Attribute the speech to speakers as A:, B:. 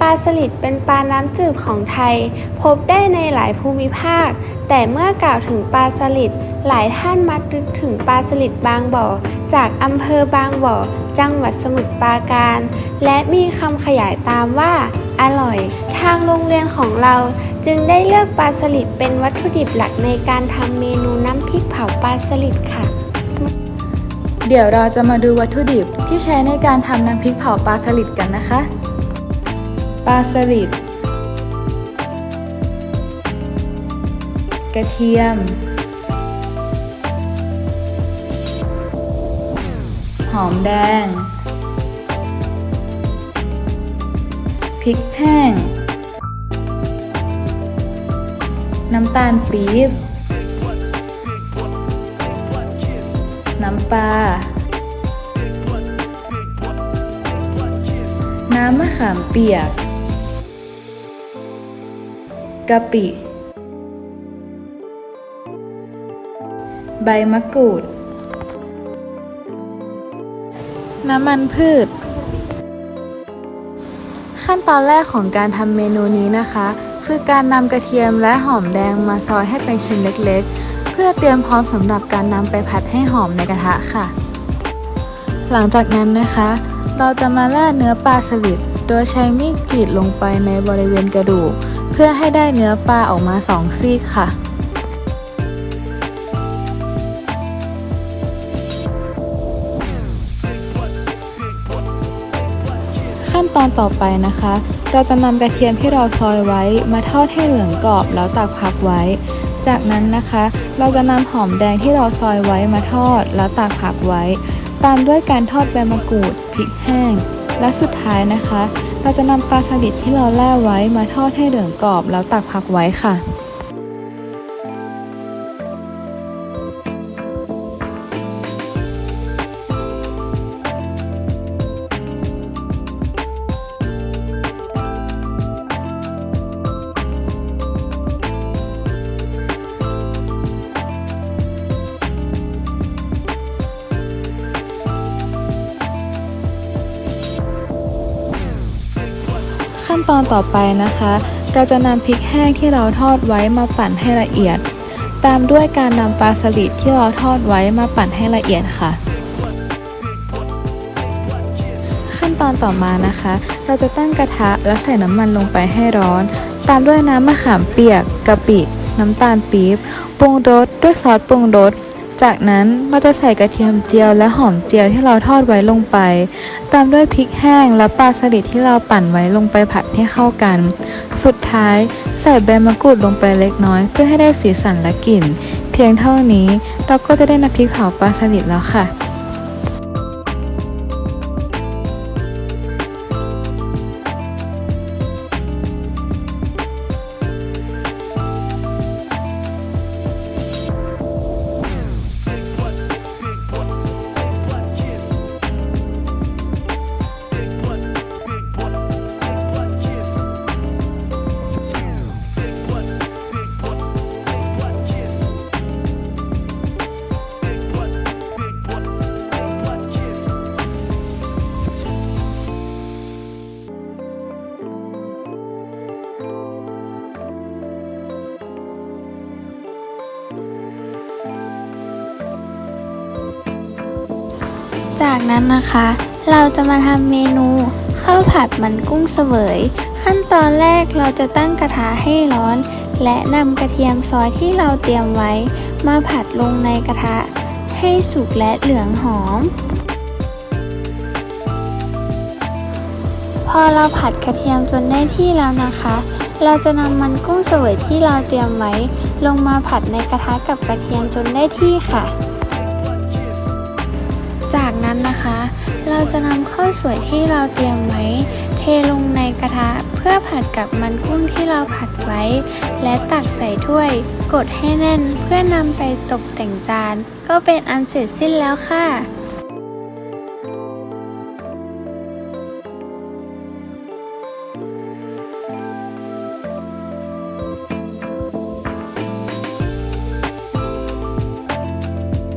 A: ปลาสลิดเป็นปลาน้ำจืดของไทย พบได้ในหลายภูมิภาค แต่เมื่อกล่าวถึงปลาสลิดหลายท่านมักนึกถึงปลาสลิดบางบ่อ จากอำเภอบางบ่อ จังหวัดสมุทรปราการ และมีคำขยายตามว่า อร่อย ทางโรงเรียนของเราจึงได้เลือกปลาสลิดเป็นวัตถุดิบหลักในการทำเมนูน้ำพริกเผาปลาสลิดค่ะ
B: เดี๋ยวเราจะมาดูวัตถุดิบที่ใช้ในการทำน้ำพริกเผาปลาสลิดกันนะคะ ปลาสลิด กระเทียม หอมแดง พริกแห้ง น้ำตาลปี๊บ น้ำปลาน้ำมะขามเปียก กะปิ ใบมะกรูด น้ำมันพืช ขั้นตอนแรกของการทำเมนูนี้นะคะ คือการนำกระเทียมและหอมแดงมาซอยให้เป็นชิ้นเล็กๆ เพื่อเตรียมพร้อมสำหรับการนำไปผัดให้หอมในกระทะค่ะ หลังจากนั้นนะคะ เราจะมาแล่เนื้อปลาสลิดโดยใช้มีดกรีดลงไปในบริเวณกระดูก เพื่อให้ได้เนื้อปลาออกมาสองซีกค่ะ ขั้นตอนต่อไปนะคะ เราจะนำกระเทียมที่เราซอยไว้มาทอดให้เหลืองกรอบแล้วตักพักไว้ จากนั้นนะคะ เราจะนำหอมแดงที่เราซอยไว้มาทอดแล้วตากผักไว้ ตามด้วยการทอดใบมะกรูดพริกแห้ง และสุดท้ายนะคะ เราจะนำปลาสลิดที่เราแล่ไว้มาทอดให้เหลืองกรอบแล้วตักพักไว้ค่ะ ตอนต่อไปนะคะ เราจะนำพริกแห้งที่เราทอดไว้มาปั่นให้ละเอียด ตามด้วยการนำปลาสลิดที่เราทอดไว้มาปั่นให้ละเอียดค่ะ ขั้นตอนต่อมานะคะ เราจะตั้งกระทะและใส่น้ำมันลงไปให้ร้อน ตามด้วยน้ำมะขามเปียกกะปิ น้ำตาลปี๊บปรุงรสด้วยซอสปรุงรส จากนั้นเราจะใส่กระเทียมเจียวและหอมเจียวที่เราทอดไว้ลงไป ตามด้วยพริกแห้งและปลาสลิดที่เราปั่นไว้ลงไปผัดให้เข้ากัน สุดท้ายใส่ใบมะกรูดลงไปเล็กน้อย เพื่อให้ได้สีสันและกลิ่น เพียงเท่านี้เราก็จะได้น้ำพริกเผาปลาสลิดแล้วค่ะ
A: จากนั้นนะคะ เราจะมาทำเมนูข้าวผัดมันกุ้งเสวย ขั้นตอนแรกเราจะตั้งกระทะให้ร้อน และนำกระเทียมซอยที่เราเตรียมไว้ มาผัดลงในกระทะ ให้สุกและเหลืองหอม พอเราผัดกระเทียมจนได้ที่แล้วนะคะ เราจะนำมันกุ้งเสวยที่เราเตรียมไว้ ลงมาผัดในกระทะกับกระเทียมจนได้ที่ค่ะ จากนั้นนะคะ เราจะนำข้าวสวยที่เราเตรียมไว้ เทลงในกระทะเพื่อผัดกับมันกุ้งที่เราผัดไว้ และตักใส่ถ้วย กดให้แน่นเพื่อนำไปตกแต่งจาน ก็เป็นอันเสร็จสิ้นแล้วค่ะ